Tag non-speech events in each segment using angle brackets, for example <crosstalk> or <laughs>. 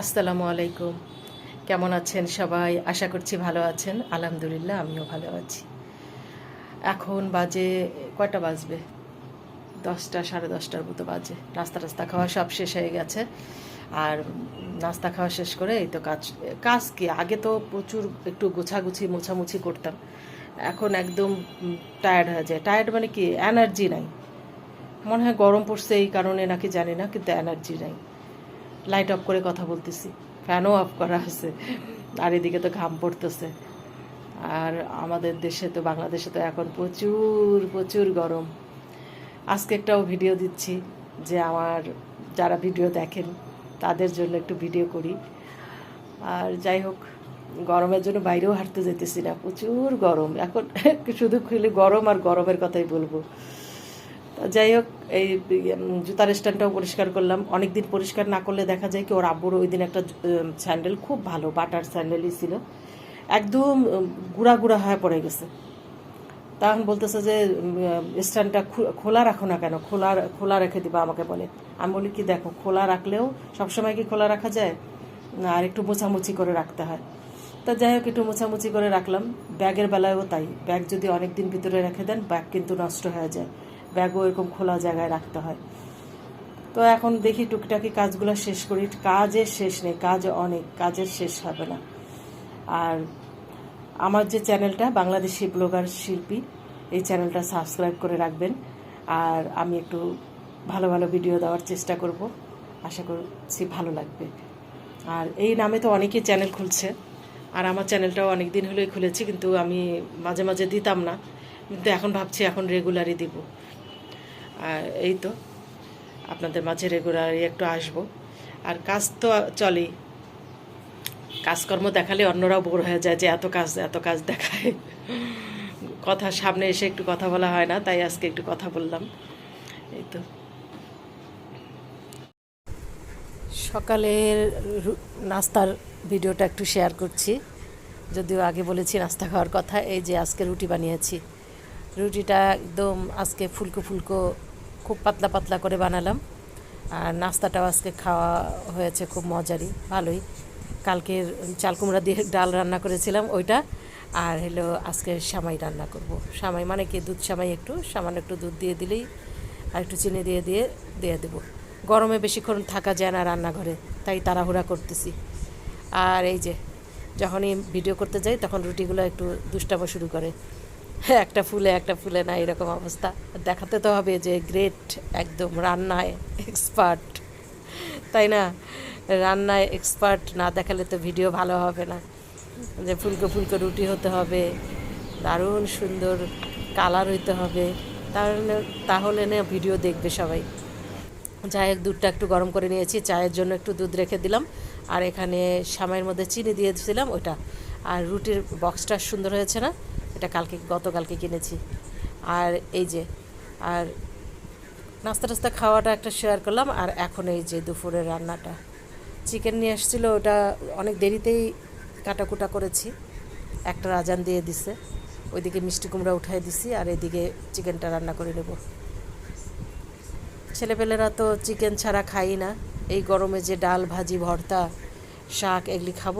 আসসালামু আলাইকুম। কেমন আছেন সবাই? আশা করছি ভালো আছেন। আলহামদুলিল্লাহ, আমিও ভালো আছি। এখন বাজে কয়টা বাজবে? দশটা, সাড়ে দশটার মতো বাজে। নাস্তা টাস্তা খাওয়া সব শেষ হয়ে গেছে। আর নাস্তা খাওয়া শেষ করে এই তো কাজ কাজ কি? আগে তো প্রচুর একটু গোছাগুছি, মোছামুছি করতাম। এখন একদম টায়ার্ড হয়ে যায়। টায়ার্ড মানে কি? এনার্জি নাই। মনে হয় গরম পড়ছে এই কারণে নাকি জানি না, কিন্তু এনার্জি নাই। লাইট অফ করে কথা বলতেছি। ফ্যানও অফ করা আছে। আর এদিকে তো ঘাম পড়তেছে। আর আমাদের দেশে তো, বাংলাদেশে তো এখন প্রচুর প্রচুর গরম। আজকে একটাও ভিডিও দিচ্ছি যে আমার যারা ভিডিও দেখেন, তাদের জন্য একটু ভিডিও করি। আর যাই হোক, গরমের জন্য বাইরেও হাঁটতে যেতেছি না। প্রচুর গরম। এখন <laughs> শুধু খুলে গরম আর গরমের কথাই বলব। যাই হোক, এই জুতার স্ট্যান্ডটাও পরিষ্কার করলাম। অনেক দিন পরিষ্কার না করলে দেখা যায় কি ওর আব্বুর ওই দিন একটা স্যান্ডেল খুব ভালো, বাটার স্যান্ডেলই ছিল। একদম গুঁড়া গুঁড়া হয়ে পড়ে গেছে। তখন বলতেছে যে স্ট্যান্ডটা খোলা রাখো না কেন? খোলা খোলা রেখে দিবা আমাকে বলে। আমি বলি, কি দেখো, খোলা রাখলেও সবসময় কি খোলা রাখা যায়? আর একটু মোছামুছি করে রাখতে হয়। তা যাই হোক, একটু মোছামুছি করে রাখলাম। ব্যাগের বেলায়ও তাই। ব্যাগ যদি অনেক দিন ভিতরে রেখে দেন, ব্যাগ কিন্তু নষ্ট হয়ে যায়। ব্যাগও এরকম খোলা জায়গায় রাখতে হয়। তো এখন দেখি টুকটাকি কাজগুলো শেষ করি। কাজের শেষ নেই, কাজ অনেক কাজের শেষ হবে না। আর আমার যে চ্যানেলটা, বাংলাদেশি ব্লগার শিল্পী, এই চ্যানেলটা সাবস্ক্রাইব করে রাখবেন। আর আমি একটু ভালো ভালো ভিডিও দেওয়ার চেষ্টা করব। আশা করছি ভালো লাগবে। আর এই নামে তো অনেকেই চ্যানেল খুলছে। আর আমার চ্যানেলটাও অনেক দিন হলেই খুলেছি, কিন্তু আমি মাঝে মাঝে দিতাম না। কিন্তু এখন ভাবছি এখন রেগুলারই দিব। আর এই তো, আপনাদের মাঝে রেগুলারই একটু আসব। আর কাজ তো চলেই কাজকর্ম দেখালে অন্যরাও বোর হয়ে যায় যে এত কাজ এত কাজ দেখায়। কথা সামনে এসে একটু কথা বলা হয় না, তাই আজকে একটু কথা বললাম। এই তো। সকালের নাস্তার ভিডিওটা একটু শেয়ার করছি। যদিও আগে বলেছি নাস্তা খাওয়ার কথা, এই যে আজকে রুটি বানিয়েছি। রুটিটা একদম আজকে ফুলকো ফুলকো খুব পাতলা পাতলা করে বানালাম। আর নাস্তাটাও আজকে খাওয়া হয়েছে খুব মজারই, ভালোই। কালকের চাল কুমড়া দিয়ে ডাল রান্না করেছিলাম ওইটা। আর হলো আজকে সামাই রান্না করব। সামাই মানে কি? দুধ সামাই একটু, সামান্য একটু দুধ দিয়ে দিলেই আর একটু চিনি দিয়ে দিয়ে দিয়ে দেবো। গরমে বেশিক্ষণ থাকা যায় না রান্নাঘরে, তাই তাড়াহুড়া করতেছি। আর এই যে, যখনই ভিডিও করতে যাই তখন রুটিগুলো একটু দুষ্টামো শুরু করে। একটা ফুলে একটা ফুলে না, এরকম অবস্থা। দেখাতে তো হবে যে গ্রেট, একদম রান্নায় এক্সপার্ট। তাই না? রান্নায় এক্সপার্ট না দেখালে তো ভিডিও ভালো হবে না। যে ফুলকো ফুলকো রুটি হতে হবে, দারুণ সুন্দর কালার হইতে হবে। তাহলে তাহলে না ভিডিও দেখবে সবাই। চায়ের দুধটা একটু গরম করে নিয়েছি, চায়ের জন্য একটু দুধ রেখে দিলাম। আর এখানে সামাইয়ের মধ্যে চিনি দিয়ে দিয়েছিলাম ওটা আর রুটির বক্সটা সুন্দর হয়েছে না? এটা কালকে, গতকালকে কিনেছি। আর এই যে, আর নাস্তা টাস্তা খাওয়াটা একটা শেয়ার করলাম, আর এখন এই যে দুপুরের রান্নাটা। চিকেন নিয়ে এসেছিল ওটা অনেক দেরিতেই কাটাকুটা করেছি। একটা রাজান দিয়ে দিছে, ওইদিকে মিষ্টি কুমড়া উঠাই দিছি, আর এদিকে চিকেনটা রান্না করে নেব। ছেলেপেলেরা তো চিকেন ছাড়া খাই না। এই গরমে যে ডাল, ভাজি, ভর্তা, শাক, এগুলি খাব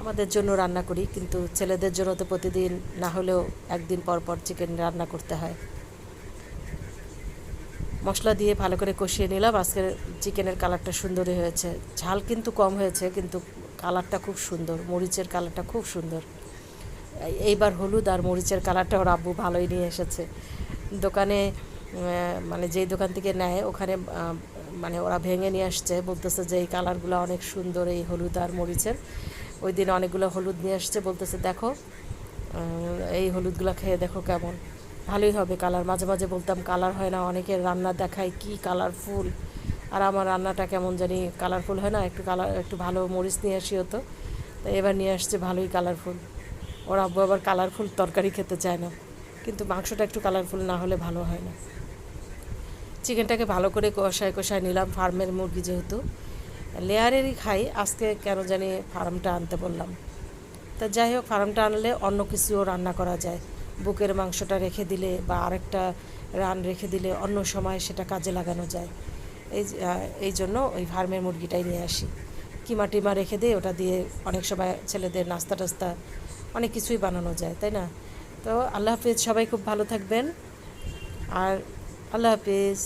আমাদের জন্য রান্না করি, কিন্তু ছেলেদের জন্য তো প্রতিদিন না হলেও একদিন পর পর চিকেন রান্না করতে হয়। মশলা দিয়ে ভালো করে কষিয়ে নিলাম। আজকের চিকেনের কালারটা সুন্দরই হয়েছে। ঝাল কিন্তু কম হয়েছে, কিন্তু কালারটা খুব সুন্দর, মরিচের কালারটা খুব সুন্দর। এইবার হলুদ আর মরিচের কালারটা ওর আব্বু ভালোই নিয়ে এসেছে। দোকানে মানে যেই দোকান থেকে নেয়, ওখানে মানে ওরা ভেঙে নিয়ে আসছে। বলতেছে যে এই কালারগুলো অনেক সুন্দর, এই হলুদ আর মরিচের। ওই দিন অনেকগুলো হলুদ নিয়ে আসছে বলতেছে, দেখো এই হলুদগুলো খেয়ে দেখো কেমন। ভালোই হবে কালার। মাঝে মাঝে বলতাম, কালার হয় না, অনেকের রান্না দেখায় কি কালারফুল। আর আমার রান্নাটা কেমন জানি কালারফুল হয় না, একটু কালার, একটু ভালো মরিচ নিয়ে আসি হতো তো এবার নিয়ে আসছে ভালোই কালারফুল। ওর আব্বু আবার কালারফুল তরকারি খেতে চায় না, কিন্তু মাংসটা একটু কালারফুল না হলে ভালো হয় না। চিকেনটাকে ভালো করে কষায় কষায় নিলাম, ফার্মের মুরগি যেহেতু। লেয়ারেরই খাই। আজকে কেন জানি ফার্মটা আনতে বললাম। তা যাই হোক, ফার্মটা আনলে অন্য কিছুও রান্না করা যায়। বুকের মাংসটা রেখে দিলে বা আরেকটা রান রেখে দিলে অন্য সময় সেটা কাজে লাগানো যায়। এই এই জন্য ওই ফার্মের মুরগিটাই নিয়ে আসি। কিমা টিমা রেখে দিয়ে ওটা দিয়ে অনেক সময় ছেলেদের নাস্তা টাস্তা অনেক কিছুই বানানো যায়, তাই না? তো আল্লাহ হাফিজ, সবাই খুব ভালো থাকবেন। আর আল্লাহ হাফিজ।